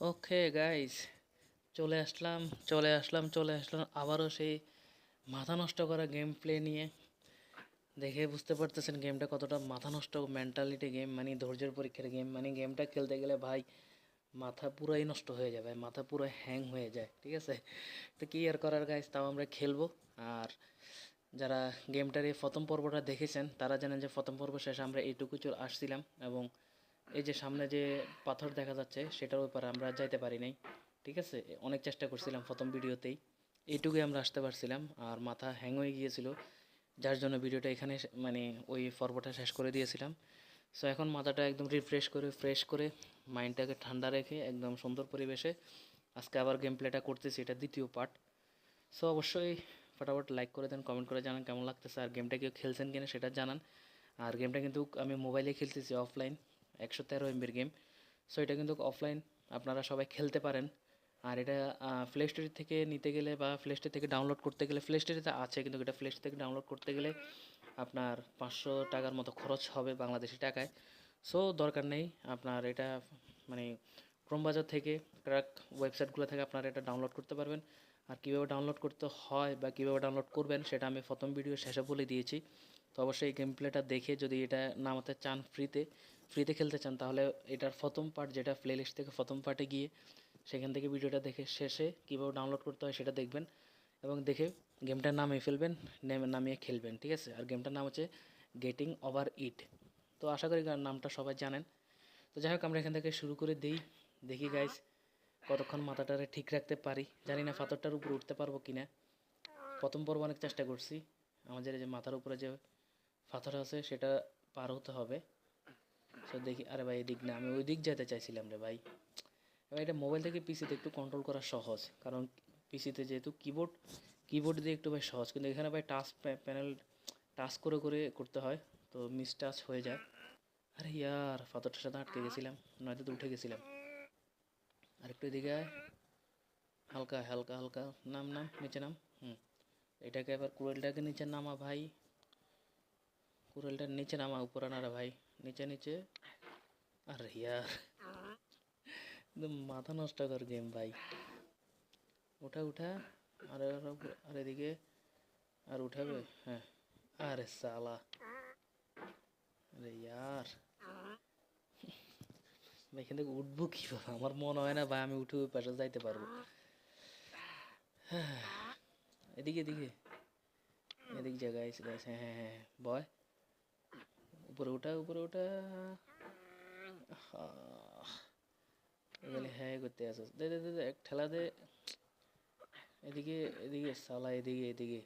Okay guys চলে আসলাম চলে আসলাম চলে আসলাম। আবারও সেই মাথা নষ্ট করা গেম প্লে নিয়ে। দেখে বুঝতে পারতেছেন গেমটা কতটা মাথা নষ্ট মেন্টালিটি গেম মানে ধৈর্যের পরীক্ষার গেম মানে গেমটা খেলতে গেলে ভাই, মাথা পুরাই নষ্ট হয়ে যাবে মাথা পুরো হ্যাং হয়ে যায়, ঠিক আছে? তো কী আর করার গাইস তাও আমরা খেলব। আর যারা গেমটার এই প্রথম পর্বটা দেখেছেন, তারা জানেন যে প্রথম পর্ব শেষে আমরা এইটুকু চলে আসছিলাম এবং এই যে সামনে যে পাথর দেখা যাচ্ছে, সেটার ব্যাপারে আমরা যাইতে পারি নাই। ঠিক আছে? অনেক চেষ্টা করছিলাম প্রথম ভিডিওতেই। এইটুকুই আমরা আসতে পারছিলাম, আর মাথা হ্যাং হয়ে গিয়েছিল, যার জন্য ভিডিওটা এখানে মানে ওই পর্বটা শেষ করে দিয়েছিলাম। সো এখন মাথাটা একদম রিফ্রেশ করে ফ্রেশ করে মাইন্ডটাকে ঠান্ডা রেখে একদম সুন্দর পরিবেশে আজকে আবার গেম প্লেটা করতেছি, এটা দ্বিতীয় পার্ট সো অবশ্যই ফটাফট লাইক করে দেন কমেন্ট করে জানান কেমন লাগতেছে, আর গেমটা কেউ খেলছেন কিনা সেটা জানান। আর গেমটা কিন্তু আমি মোবাইলে খেলতেছি অফলাইন একশো তেরো এমবির গেম সো এটা কিন্তু অফলাইন আপনারা সবাই খেলতে পারেন। আর এটা প্লে স্টোর থেকে নিতে গেলে বা প্লে স্টোর থেকে ডাউনলোড করতে গেলে প্লে স্টোরিতে আছে কিন্তু এটা প্লে স্টোর থেকে ডাউনলোড করতে গেলে আপনার পাঁচশো টাকার মতো খরচ হবে বাংলাদেশি টাকায়। সো দরকার নেই আপনার এটা মানে ক্রোম বাজার থেকে ক্র্যাক ওয়েবসাইটগুলো থেকে আপনারা এটা ডাউনলোড করতে পারবেন। আর কীভাবে ডাউনলোড করতে হয় বা কীভাবে ডাউনলোড করবেন, সেটা আমি প্রথম ভিডিও শেষে বলে দিয়েছি। তো অবশ্যই গেম প্লেটা দেখে যদি এটা নামাতে চান ফ্রিতে ফ্রিতে খেলতে চান, তাহলে এটার প্রথম পার্ট যেটা প্লে লিস্ট থেকে প্রথম পার্টে গিয়ে সেখান থেকে ভিডিওটা দেখে শেষে কীভাবে ডাউনলোড করতে হয় সেটা দেখবেন এবং দেখে গেমটার নামিয়ে ফেলবেন নেমে নামিয়ে খেলবেন, ঠিক আছে? আর গেমটার নাম হচ্ছে গেটিং ওভার ইট তো আশা করি নামটা সবাই জানেন। তো যাই হোক, আমরা এখান থেকে শুরু করে দিই। দেখি গাইজ কতক্ষণ মাথাটারে ঠিক রাখতে পারি। জানি না পাথরটার উপর উঠতে পারব কি না প্রথম পর্ব অনেক চেষ্টা করছি। আমাদের যে মাথার উপরে যে পাথর আছে, সেটা পার হতে হবে। তো দেখি, আরে ভাই, এদিক না, আমি ওই দিক যেতে চাইছিলাম রে ভাই। এবার এটা মোবাইল থেকে পিসিতে একটু কন্ট্রোল করা সহজ, কারণ পিসিতে যেহেতু কিবোর্ড কিবোর্ড দিয়ে একটু ভাই সহজ, কিন্তু এখানে ভাই টাচ প্যানেল টাচ করে করে করতে হয়, তো মিস টাচ হয়ে যায়। আরে ইয়ার, পাথরটার সাথে আটকে গেছিলাম, নয়তো তো উঠে গেছিলাম। আর একটু এদিকে হালকা হালকা হালকা, নাম নাম, নিচে নাম, হুম। এটাকে এবার কুড়েলটাকে নিচে নামা ভাই। কুড়েলটার নিচে নামা, উপরে না ভাই। নিচে নিচে আর ইয়ার একদম মাথা নষ্ট কর গেম ভাই উঠা উঠা আর আর- এদিকে আর উঠাবে হ্যাঁ আরে সালা আরে ইয়ার ভাই, এখান থেকে উঠবো কীভাবে আমার মনে হয় না ভাই আমি উঠে ওই পাশে যাইতে পারব এদিকে এদিকে এদিকে যা গাইস গাইস হ্যাঁ হ্যাঁ হ্যাঁ বয় উপরে ওঠা উপরে ওঠা আহ, এগুলি হ্যাঁ করতে আসো দে দে দে দে, এক ঠেলা দে এদিকে এদিকে সালা এদিকে এদিকে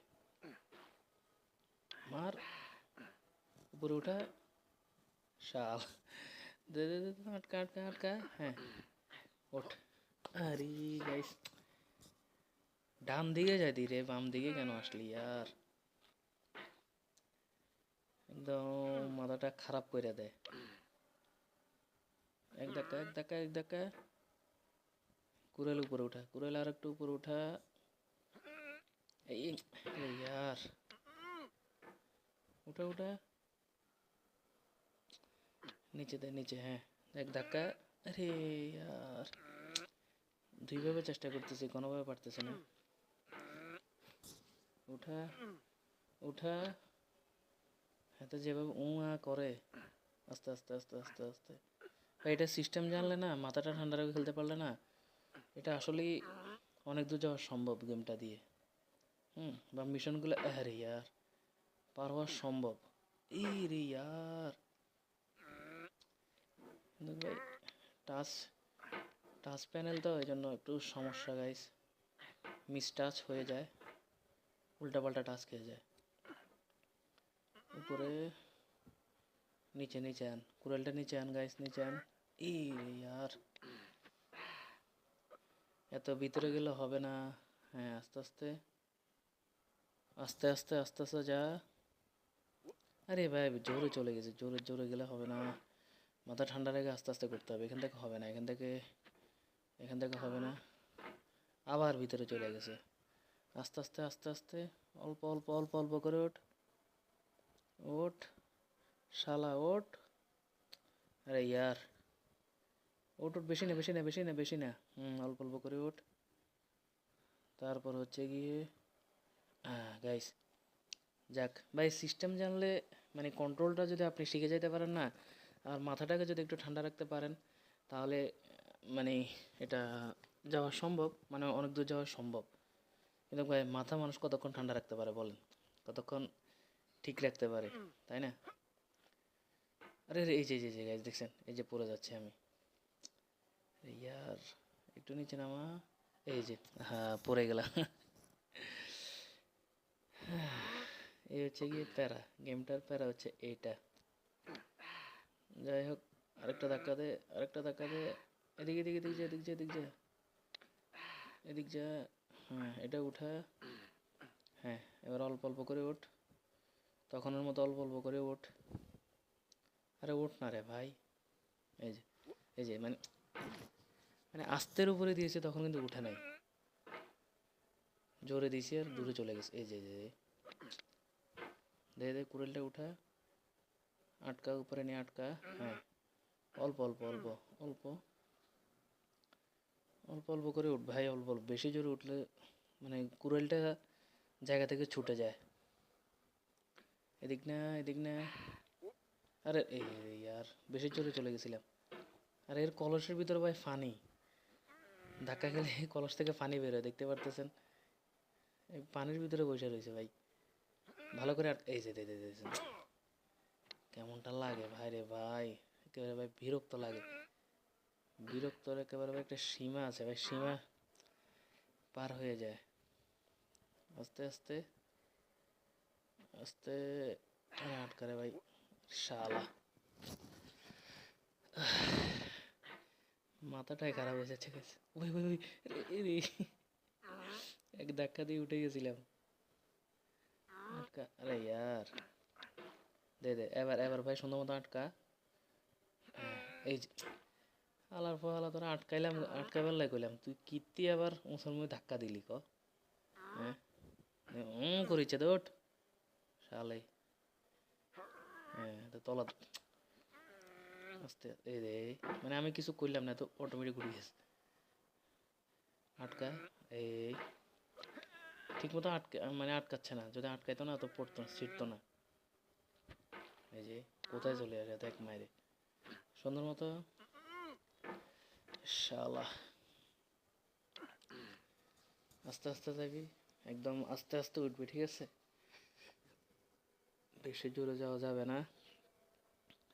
মার উপরে ওঠা শাল দে দে দে দে, আটকা আটকা আটকা হ্যাঁ ওঠ আরে গাইস ডান দিকে যাইতি রে বাম দিকে কেন আসলি আর একদম মাথাটা খারাপ করে দেয়। এক ধাক্কা এক ধাক্কা এক ধাক্কা। কুড়েল উপরে উঠা কুড়েল আর একটু উপরে উঠা। এই ইয়ার উঠা উঠা। নিচে দে নিচে হ্যাঁ। এক ধাক্কা। আরে ইয়ার দুইভাবে চেষ্টা করতেছি কোনোভাবে পারতেছি না। উঠা উঠা। হাতে যেভাবে উঁ করে, আস্তে আস্তে আস্তে আস্তে আস্তে। ভাই, এটা সিস্টেম জানলে না, মাথাটা ঠান্ডা রেখে খেলতে পারলে না, এটা আসলেই অনেক দূর যাওয়া সম্ভব গেমটা দিয়ে। হুম, বা মিশনগুলো আরে ইয়ার, পার হওয়া সম্ভব। এই রে ইয়ার টাচ টাচ প্যানেল তো, এই জন্য একটু সমস্যা গাইস মিস টাচ হয়ে যায়, উল্টাপাল্টা টাচ খেয়ে যায়। উপরে, নিচে নিচে আন। কুড়ালটা নিচে আন গাইস নিচে আন। ইয়ার এত ভিতরে গেলে হবে না। হ্যাঁ আস্তে আস্তে। আস্তে আস্তে আস্তে আস্তে যা। আরে ভাই, জোরে চলে গেছে, জোরে জোরে গেলে হবে না। মাথা ঠান্ডা রেখে আস্তে আস্তে করতে হবে। এখান থেকে হবে না, এখান থেকে এখান থেকে হবে না। আবার ভিতরে চলে গেছে। আস্তে আস্তে আস্তে আস্তে। অল্প অল্প অল্প অল্প করে ওঠ। ওঠ শালা ওঠ আরে ইয়ার, ওট ওট বেশি না বেশি না বেশি না বেশি না। হুম, অল্প অল্প করে ওঠ তারপর হচ্ছে গিয়ে হ্যাঁ গাইস যাক, ভাই সিস্টেম জানলে মানে কন্ট্রোলটা যদি আপনি শিখে যেতে পারেন না, আর মাথাটাকে যদি একটু ঠান্ডা রাখতে পারেন, তাহলে মানে এটা যাওয়া সম্ভব মানে অনেক দূর যাওয়া সম্ভব। কিন্তু ভাই, মাথা মানুষ কতক্ষণ ঠান্ডা রাখতে পারে বলেন? কতক্ষণ ঠিক রাখতে পারে তাই না? আরে এই যে এই যে, গাইজ দেখছেন? এই যে পড়ে যাচ্ছে আমি। ইয়ার একটু নিচে নামা। এই যে হ্যাঁ পড়ে গেলাম। এই হচ্ছে গিয়ে প্যারা গেমটার প্যারা হচ্ছে এইটা যাই হোক আরেকটা ধাক্কা দে আরেকটা ধাক্কা দে। এদিক এদিক এদিক যা এদিক যা এদিক যা। এদিক যা হ্যাঁ এটা উঠা। হ্যাঁ এবার অল্প অল্প করে ওঠ। তখনের মতো অল্প অল্প করে ওঠ। আরে ওঠ না রে ভাই। এই যে এই যে মানে মানে আস্তের উপরে দিয়েছে তখন কিন্তু উঠে নাই। জোরে দিয়েছি আর দূরে চলে গেছে। এই যে যে। দে দে, কুড়েলটা উঠা। আটকা, উপরে নিয়ে আটকা। হ্যাঁ অল্প অল্প অল্প অল্প। অল্প অল্প করে উঠ ভাই, অল্প অল্প। বেশি জোরে উঠলে মানে কুড়েলটা জায়গা থেকে ছুটে যায়। এদিক না এদিক না। আরে এই ইয়ার বেশি জোরে চলে গেছিলাম। আর এর কলসের ভিতরে ভাই ফানি। ধাক্কা খেলে কলস থেকে ফানি বেরোয় দেখতে পারতেছেন? পানির ভিতরে বসে রয়েছে ভাই। ভালো করে এই যে দে দে দে, দে। কেমনটা লাগে ভাই রে ভাই? একেবারে ভাই বিরক্ত লাগে। বিরক্তর একেবারে ভাই একটা সীমা আছে ভাই সীমা পার হয়ে যায়। আস্তে আস্তে। আস্তে আটকারে ভাই শালা। মাথাটাই খারাপ হয়েছে ঠিক আছে। ওই ওই ওই রে। এক ধাক্কা দিয়ে উঠে গেছিলাম। আটকা আরে ইয়ার। দে দে এবার এবার ভাই সুন্দর মতো আটকা। হ্যাঁ, এই যে। আলার পর আলা তোরা আটকাইলাম আটকাইবার লাই কইলাম তুই কীর্তি আবার মুসলমান ধাক্কা দিলি ক? হ্যাঁ? করিছে দোট আস্তে এই রে মানে আমি কিছু করলাম না, তো অটোমেটিক উঠে গেছে। আটকা এই। ঠিক মতো আটকা মানে আটকাচ্ছে না। যদি আটকাইতো না, তো পড়তো ছিটতো না। এই যে, কোথায় চলে আসে, দেখ মায়েরে। সুন্দর মতো। শালা আস্তে আস্তে যাবি একদম আস্তে আস্তে উঠবি, ঠিক আছে? বেশি জোরে যাওয়া যাবে না।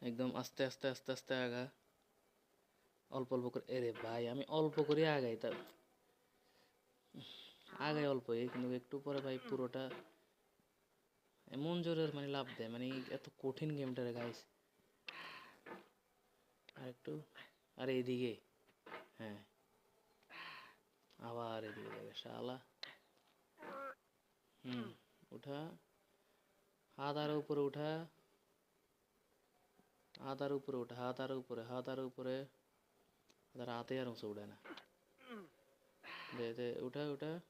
একদম আস্তে আস্তে আস্তে আস্তে আগা। অল্প অল্প করে এরে ভাই, আমি অল্প করে আগাই তা আগাই অল্প কিন্তু একটু পরে ভাই পুরোটা এমন জোরের মানে লাভ দেয় মানে এত কঠিন গেমটা রে গাইস আর একটু আর এইদিকে হ্যাঁ। আবার এদিকে যাবে শালা। হুম, উঠা। হাত উপরে উঠা। হাত উপরে উঠা হাত উপরে হাত উপরে। তার হাতে আর উঁচু উঠে না। দে দে, উঠা উঠা।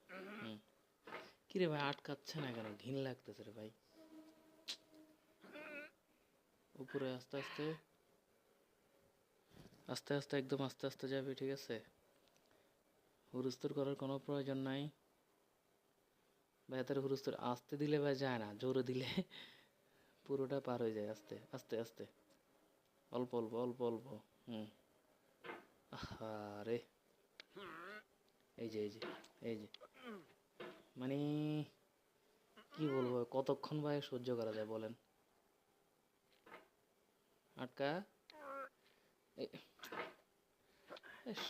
হুম। কিরে ভাই, আটকাচ্ছে না কেন? ঘিন লাগতেছে রে ভাই। উপরে আস্তে আস্তে। আস্তে আস্তে, একদম আস্তে আস্তে যাবি, ঠিক আছে? হুরুস্তুর করার কোনো প্রয়োজন নাই। ভাই এত হুরুস্তুর আস্তে দিলে ভাই যায় না, জোরে দিলে পুরোটা পার হয়ে যায় আস্তে আস্তে আস্তে। অল্প অল্প অল্প অল্প, হুম। আরে এই যে এই যে এই যে। মানে কি বলব, কতক্ষণ ভাই সহ্য করা যায় বলেন? আটকা?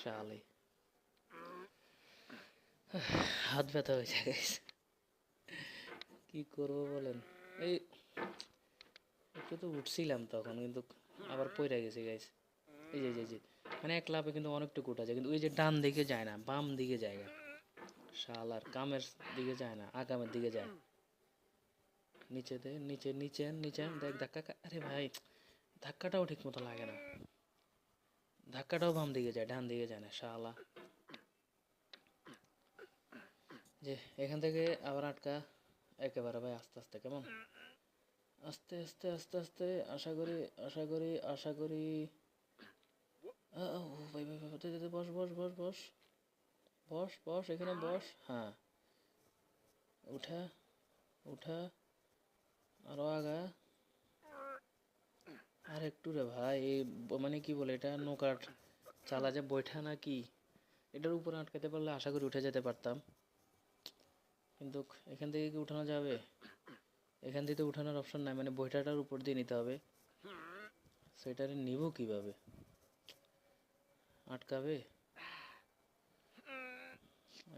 শালে। হাত ব্যথা হয়েছে গাইস কি করব বলেন? এই একটু তো উঠছিলাম তখন কিন্তু আবার পইরা গেছে গাইস এই যে যে, মানে এক লাভে কিন্তু অনেকটুকু উঠা যায় কিন্তু ওই যে ডান দিকে যায় না বাম দিকে যায় না শালার কামের দিকে যায় না আগামের দিকে যায়। নিচে দে নিচে নিচে নিচে দেখ ধাক্কা আরে ভাই ধাক্কাটাও ঠিক মতো লাগে না। ধাক্কাটাও বাম দিকে যায় ডান দিকে যায় না শালা। যে এখান থেকে আবার আটকা একেবারে ভাই আস্তে আস্তে, কেমন? আস্তে আস্তে আস্তে আস্তে, আশা করি আশা করি আশা করি। ভাই ভাই ভাই বস বস বস বস। বস বস, এখানে বস। হ্যাঁ। উঠা উঠা। আরও আগা। আর একটু রে ভাই মানে কি বলে এটা, নৌকার চালা যে বৈঠা না কি, এটার উপরে আটকাতে পারলে আশা করি উঠে যেতে পারতাম। কিন্তু এখান থেকে কি উঠানো যাবে? এখান থেকে তো উঠানোর অপশন নাই মানে বইটাটার উপর দিয়ে নিতে হবে। সেটারে নিব কীভাবে? আটকাবে?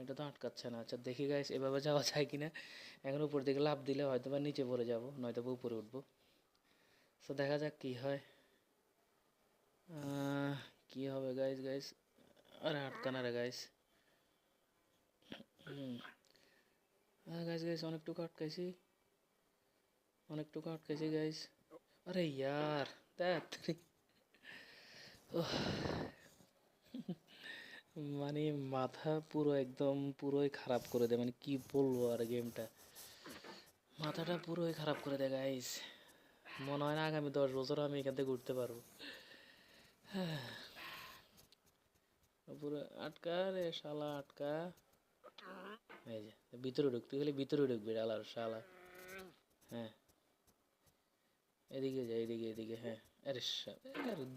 এটা তো আটকাচ্ছে না। আচ্ছা দেখি গাইস এভাবে যাওয়া যায় কিনা? এখন উপর দিকে লাভ দিলে হয়তো বা নিচে পড়ে যাব নয়তো বা উপরে উঠবো। তো দেখা যাক কি হয়। কি হবে গাইস গাইস আরে, আটকানা রে গাইস হুম। হ্যাঁ গাইস গাইস অনেকটুকু আটকাইছি অনেকটুকু আটকাইছি গাইস আরে ইয়ার দেখ মানে মাথা পুরো একদম পুরোই খারাপ করে দেয় মানে কি বলব আর গেমটা মাথাটা পুরোই খারাপ করে দেয় গাইস মনে হয় না আগামী দশ বছর আমি এখান থেকে ঘুরতে পারব। পুরো আটকা রে শালা, আটকা। এই যে ভিতরে ঢুক তুই খালি ভিতরে ঢুকবি ডালার শালা। হ্যাঁ। এদিকে যা এদিকে এদিকে হ্যাঁ। আরে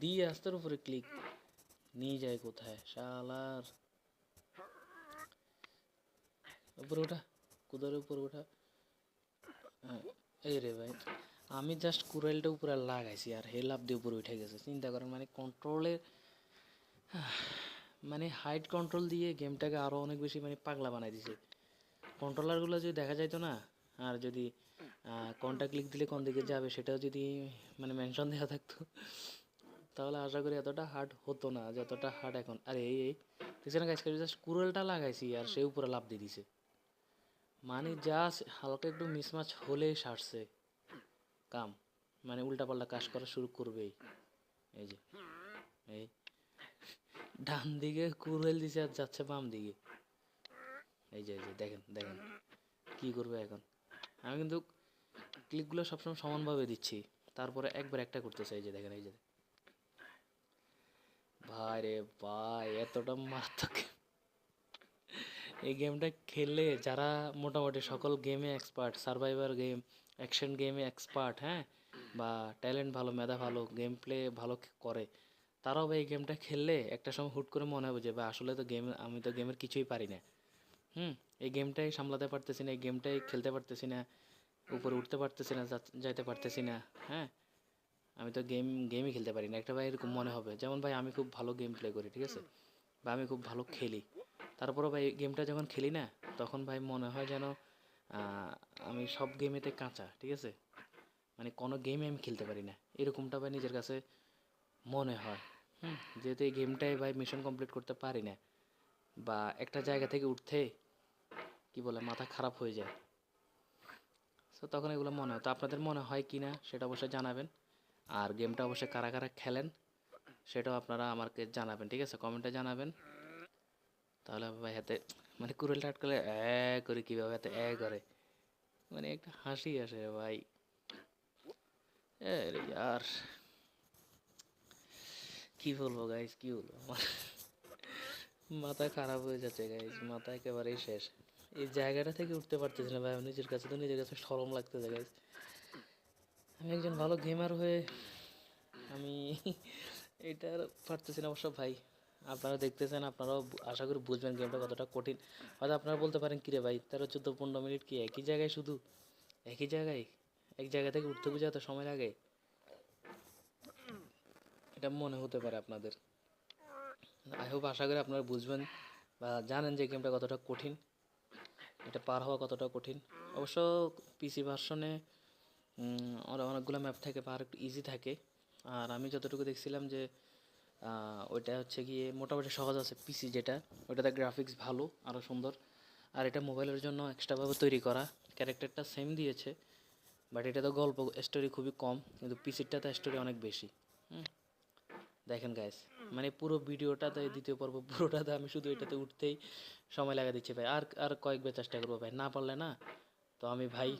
দিয়ে আস্তার উপরে ক্লিক নিয়ে যায় কোথায়? শালার। উপরে ওঠা কুদার উপরে ওঠা। হ্যাঁ, এই রে ভাই আমি জাস্ট কুরাইলটা উপরে লাগাইছি আর হে লাভ দিয়ে উপরে উঠে গেছে। চিন্তা করেন মানে কন্ট্রোলের মানে হাইট কন্ট্রোল দিয়ে গেমটাকে আরও অনেক বেশি মানে পাগলা বানাই দিছে। কন্ট্রোলারগুলো যদি দেখা যাইতো না, আর যদি কোনটা ক্লিক দিলে কোন দিকে যাবে সেটাও যদি মানে মেনশন দেওয়া থাকতো, তাহলে আশা করি এতটা হার্ড হতো না যতটা হার্ড এখন। আরে এই এই, দেখছেন গাইস জাস্ট কুড়ালটা লাগাইছি আর সে উপরে লাভ দিয়ে দিছে। মানে জাস্ট হালকা একটু মিসমাচ হলেই সারছে। কাম মানে উল্টাপাল্টা কাজ করা শুরু করবেই। এই যে, এই, ডান দিকে কুড়েল দিছে আর যাচ্ছে বাম দিকে। এই যে এই যে, দেখেন দেখেন। কি করবে এখন? আমি কিন্তু ক্লিকগুলো সবসময় সমানভাবে দিচ্ছি। তারপরে একবার একটা করতে চাই যে দেখেন, এই যে। ভাই রে ভাই, এতটা মারাত্মক। এই গেমটা খেললে যারা মোটামুটি সকল গেমে এক্সপার্ট সার্ভাইভার গেম অ্যাকশন গেমে এক্সপার্ট হ্যাঁ বা ট্যালেন্ট ভালো, মেধা ভালো গেম প্লে ভালো করে, তারাও এই গেমটা খেললে একটা সময় হুট করে মনে হবে যে বা আসলে তো গেম আমি তো গেমের কিছুই পারি না। হুম, এই গেমটাই সামলাতে পারতেছি না, এই গেমটাই খেলতে পারতেছি না, উপরে উঠতে পারতেছি না যাইতে পারতেছি না হ্যাঁ? আমি তো গেম গেমই খেলতে পারি না, একটা ভাই এরকম মনে হবে, যেমন ভাই আমি খুব ভালো গেম প্লে করি, ঠিক আছে? বা আমি খুব ভালো খেলি। তারপরেও ভাই গেমটা যখন খেলি না, তখন ভাই মনে হয় যেন আমি সব গেমেতে কাঁচা, ঠিক আছে? মানে কোনো গেমে আমি খেলতে পারি না, এরকমটা ভাই নিজের কাছে মনে হয়। হুম, যেহেতু এই গেমটাই ভাই মিশন কমপ্লিট করতে পারি না বা একটা জায়গা থেকে উঠতে কি বলে, মাথা খারাপ হয়ে যায়। তো তখন এগুলো মনে হয়। তো আপনাদের মনে হয় কি না, সেটা অবশ্যই জানাবেন। আর গেমটা অবশ্যই কারা কারা খেলেন, সেটাও আপনারা আমাকে জানাবেন, ঠিক আছে? কমেন্টে জানাবেন। তাহলে ভাই হাতে মানে কুড়েলটা আটকালে এ করে কীভাবে হাতে এ করে। মানে একটা হাসি আসে ভাই। এ রে ইয়ার। কি বলব গাইস কি বলব? আমার মাথা খারাপ হয়ে যাচ্ছে গাইস মাথা একেবারেই শেষ। এই জায়গাটা থেকে উঠতে পারতেছি না, ভাই। আমার নিজের কাছে তো নিজের কাছে সরম লাগতেছে গাইস আমি একজন ভালো গেমার হয়ে আমি এটা পারতেছি না অবশ্য, ভাই। আপনারা দেখতেছেন, আপনারাও আশা করি বুঝবেন গেমটা কতটা কঠিন। হয়তো আপনারা বলতে পারেন, কিরে ভাই, তেরো, চোদ্দ, পনেরো মিনিট কি একই জায়গায় শুধু? একই জায়গায়? এক জায়গা থেকে উঠতে বুঝে এত সময় লাগে? এটা মনে হতে পারে আপনাদের। আই হোপ আশা করি আপনারা বুঝবেন বা জানেন যে গেমটা কতটা কঠিন, এটা পার হওয়া কতটা কঠিন। অবশ্য পিসি ভার্সনে অনেকগুলো ম্যাপ থাকে আর একটু ইজি থাকে। আর আমি যতটুকু দেখছিলাম যে ওইটা হচ্ছে গিয়ে মোটামুটি সহজ আছে পিসি যেটা। ওইটাতে গ্রাফিক্স ভালো আরও সুন্দর। আর এটা মোবাইলের জন্য এক্সট্রাভাবে তৈরি করা। ক্যারেক্টারটা সেম দিয়েছে বাট এটা তো গল্প স্টোরি খুবই কম। কিন্তু পিসিরটাতে স্টোরি অনেক বেশি। দেখেন গাইস মানে পুরো ভিডিওটাতে, দ্বিতীয় পর্ব পুরোটাতে আমি শুধু এটাতে উঠতেই সময় লাগা দিচ্ছি ভাই। আর আর কয়েকবার চেষ্টা করব ভাই, না পারলে না, তো আমি ভাই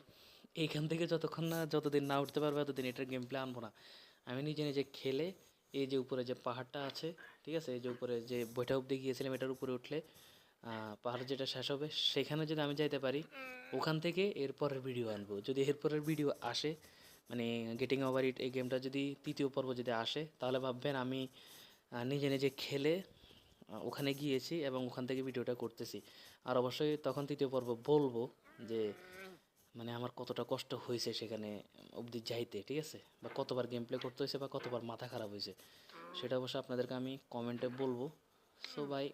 এইখান থেকে যতক্ষণ না, যতদিন না উঠতে পারবে ততদিন এটার গেম প্লে আনব না। আমি নিজে নিজে খেলে, এই যে উপরে যে পাহাড়টা আছে, ঠিক আছে, এই যে উপরে যে বইটা অব্দি গিয়েছিলাম, এটার উপরে উঠলে পাহাড় যেটা শেষ হবে, সেখানে যদি আমি যাইতে পারি, ওখান থেকে এরপরের ভিডিও আনব। যদি এরপরের ভিডিও আসে মানে গেটিং ওভার ইট এই গেমটা যদি তৃতীয় পর্ব যদি আসে, তাহলে ভাববেন আমি নিজে নিজে খেলে ওখানে গিয়েছি এবং ওখান থেকে ভিডিওটা করতেছি। আর অবশ্যই তখন তৃতীয় পর্ব বলব যে মানে আমার কতটা কষ্ট হয়েছে সেখানে অবধি যাইতে, ঠিক আছে? বা কতবার গেম প্লে করতে হয়েছে বা কতবার মাথা খারাপ হয়েছে, সেটা অবশ্য আপনাদেরকে আমি কমেন্টে বলব। সো ভাই,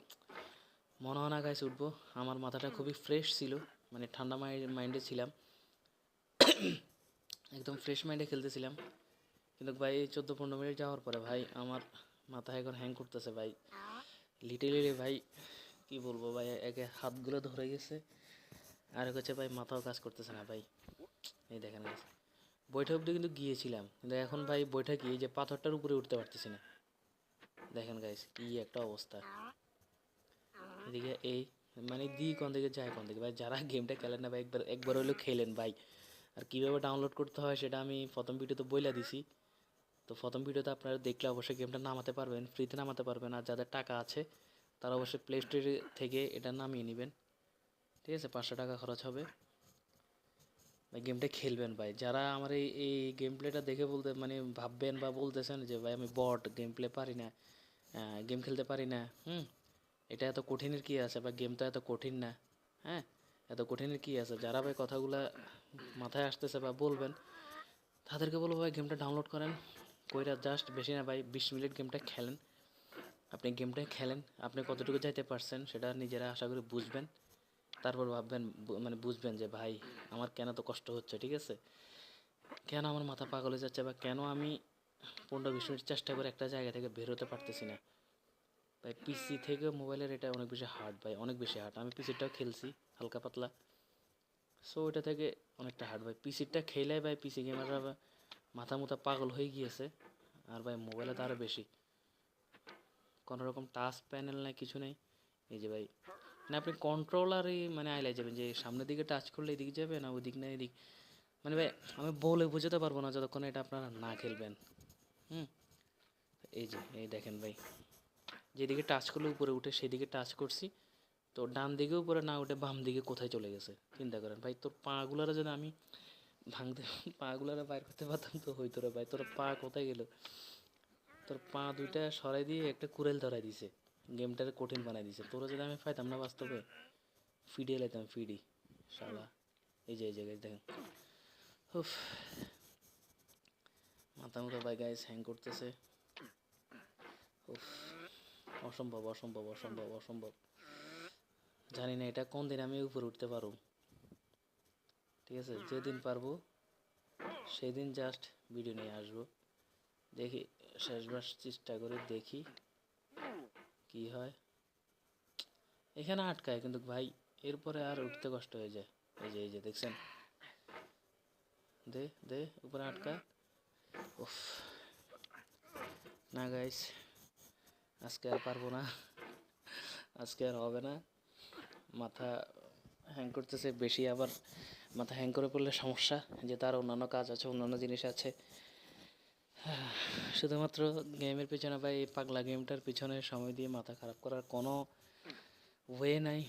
মনে হয় না গাইছে উঠবো। আমার মাথাটা খুবই ফ্রেশ ছিল মানে ঠান্ডা মাইন্ডে ছিলাম। একদম ফ্রেশ মাইন্ডে খেলতেছিলাম। কিন্তু ভাই চোদ্দ পনেরো মিনিট যাওয়ার পরে ভাই, আমার মাথা এখন হ্যাং করতেছে ভাই। লিটেলি ভাই, কি বলব ভাই, একে হাতগুলো ধরে গেছে। আর হচ্ছে ভাই, মাথাও কাজ করতেছে না ভাই। এই দেখেন। বৈঠক অব্দি কিন্তু গিয়েছিলাম। কিন্তু এখন ভাই, বৈঠক এই যে পাথরটার উপরে উঠতে পারতেছি না। দেখেন গাইস কি একটা অবস্থা। এদিকে এই মানে দি কোন দিকে যায় কোন দিকে। ভাই, যারা গেমটা খেলেন না ভাই, একবার একবার হলেও খেলেন ভাই। আর কীভাবে ডাউনলোড করতে হয় সেটা আমি প্রথম ভিডিওতে বইলা দিছি। তো প্রথম ভিডিওতে আপনারা দেখলে অবশ্যই গেমটা নামাতে পারবেন ফ্রিতে নামাতে পারবেন। আর যাদের টাকা আছে, তারা অবশ্যই প্লে স্টোরে থেকে এটা নামিয়ে নেবেন। ঠিক আছে? পাঁচশো টাকা খরচ হবে। গেমটা খেলবেন ভাই। যারা আমার এই এই গেম প্লেটা দেখে বলতে মানে ভাববেন বা বলতেছেন যে, ভাই, আমি বট গেম প্লে পারি না গেম খেলতে পারি না, হুম, এটা এত কঠিনের কি আছে বা গেম তো এত কঠিন না হ্যাঁ এত কঠিনের কি আছে? যারা ভাই কথাগুলা মাথায় আসতেছে বা বলবেন, তাদেরকে বলব ভাই গেমটা ডাউনলোড করেন। কইরা জাস্ট বেশি না ভাই, বিশ মিনিট গেমটা খেলেন। আপনি গেমটা খেলেন, আপনি কতটুকু যাইতে পারছেন সেটা নিজেরা আশা করি বুঝবেন। তারপর ভাববেন মানে বুঝবেন যে ভাই আমার কেন তো কষ্ট হচ্ছে, ঠিক আছে? কেন আমার মাথা পাগল হয়ে যাচ্ছে বা কেন আমি পনেরো বিশ মিনিট চেষ্টা করে একটা জায়গা থেকে বের হতে পারতেছি না? ভাই পিসি থেকে মোবাইলের এটা অনেক বেশি হার্ড ভাই, অনেক বেশি হার্ড আমি পিসিটাও খেলছি, হালকা পাতলা। সো ওইটা থেকে অনেকটা হার্ড ভাই। পিসিটা খেলে ভাই পিসি গেমাররা মাথা মুথা পাগল হয়ে গিয়েছে। আর ভাই মোবাইলে তো আরও বেশি। কোনো রকম টাচ প্যানেল নাই, কিছু নেই। এই যে ভাই না আপনি কন্ট্রোলারই মানে আইলাই যাবেন যে সামনের দিকে টাচ করলে এদিকে যাবে না ওইদিক না এদিক। মানে ভাই, আমি বলে বোঝাতে পারব না যতক্ষণ এটা আপনারা না খেলবেন। হুম? এই যে, এই দেখেন ভাই। যেদিকে টাচ করলে উপরে উঠে, সেদিকে টাচ করছি। তো ডান দিকে উপরে না উঠে বাম দিকে কোথায় চলে গেছে? চিন্তা করেন। ভাই, তোর পাগুলারা যদি আমি ভাঙতে, পাগুলারা বাইর করতে পারতাম তো হইতো রে ভাই। তোর পা কোথায় গেল? তোর পা দুইটা সরাই দিয়ে একটা কুড়েল ধরাই দিছে। গেমটারে কঠিন বানাই দিছে। তোরা যদি আমি পাইতাম না বাস্তবে, ফিডে লাইতাম, ফিডি, শালা। এই যে, এই জায়গায় দেখেন। উফ। মাথা মুখা ভাই গাইস হ্যাং করতেছে। উফ। অসম্ভব অসম্ভব অসম্ভব অসম্ভব। জানি না এটা কোন দিন আমি উপরে উঠতে পারব। ঠিক আছে, যেদিন পারব, সেদিন জাস্ট ভিডিও নিয়ে আসব। দেখি শেষবার চেষ্টা করে দেখি কি হয়। এখানে আটকায়, কিন্তু ভাই, এরপরে আর উঠতে কষ্ট হয়ে যায়। এই যে এই যে, দেখছেন? দে দে, উপরে আটকা। উফ। না গাইস আজকে আর পারব না। আজকে আর হবে না। মাথা হ্যাং করতেছে বেশি, আবার মাথা হ্যাং করে পড়লে সমস্যা যে তার অন্যান্য কাজ আছে, অন্যান্য জিনিস আছে। শুধুমাত্র গেমের পিছনে বা এই পাগলা গেমটার পিছনে সময় দিয়ে মাথা খারাপ করার কোনো ওয়ে নাই,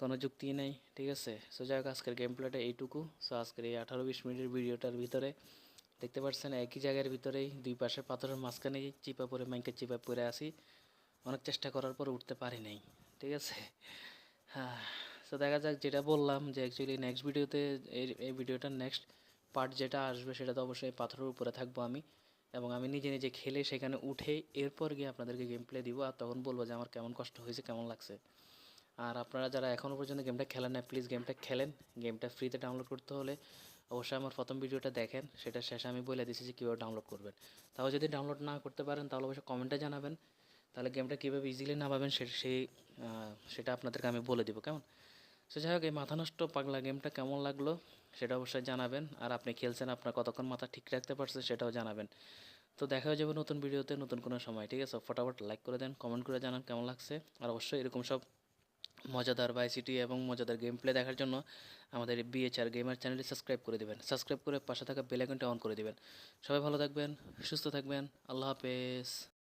কোনো যুক্তি নাই, ঠিক আছে? সো যাই হোক, আজকের গেম প্লেটা এইটুকু। সো আজকের এই আঠারো বিশ মিনিটের ভিডিওটার ভিতরে দেখতে পাচ্ছেন একই জায়গার ভিতরেই দুই পাশে পাথরের মাঝখানে চিপা পরে, মাইকে চিপা পরে আসি। অনেক চেষ্টা করার পর উঠতে পারি নাই, ঠিক আছে? হ্যাঁ তো দেখা যাক, যেটা বললাম যে অ্যাকচুয়ালি নেক্সট ভিডিওতে এই ভিডিওটার নেক্সট পার্ট যেটা আসবে সেটা তো অবশ্যই পাথরের উপরে থাকব আমি। এবং আমি নিজে নিজে খেলে সেখানে উঠে এরপর গিয়ে আপনাদেরকে গেম প্লে দিব আর তখন বলব যে আমার কেমন কষ্ট হয়েছে, কেমন লাগছে। আর আপনারা যারা এখনও পর্যন্ত গেমটা খেলেন না প্লিজ গেমটা খেলেন। গেমটা ফ্রিতে ডাউনলোড করতে হলে অবশ্যই আমার প্রথম ভিডিওটা দেখেন, সেটা শেষে আমি বলে দিচ্ছি যে কীভাবে ডাউনলোড করবেন। তাও যদি ডাউনলোড না করতে পারেন, তাহলে অবশ্যই কমেন্টে জানাবেন। তাহলে গেমটা কীভাবে ইজিলি নামাবেন সে, সেই সেটা আপনাদেরকে আমি বলে দিব, কেমন? সো যাই হোক, এই মাথা নষ্ট পাগলা গেমটা কেমন লাগল সেটা অবশ্যই জানাবেন। আর আপনি খেলছেন, আপনার কতক্ষণ মাথা ঠিক রাখতে পারছে সেটাও জানাবেন। তো দেখা হয়ে যাবে নতুন ভিডিওতে নতুন কোনো সময়, ঠিক আছে? ফটাফট লাইক করে দেন কমেন্ট করে জানান কেমন লাগছে। আর অবশ্যই এরকম সব মজাদার বাইসিটি এবং মজাদার গেম প্লে দেখার জন্য আমাদের বিএচআর গেমার চ্যানেলটি সাবস্ক্রাইব করে দেবেন। সাবস্ক্রাইব করে পাশে থাকা বেল আইকনটা অন করে দেবেন। সবাই ভালো থাকবেন, সুস্থ থাকবেন। আল্লাহ হাফেজ।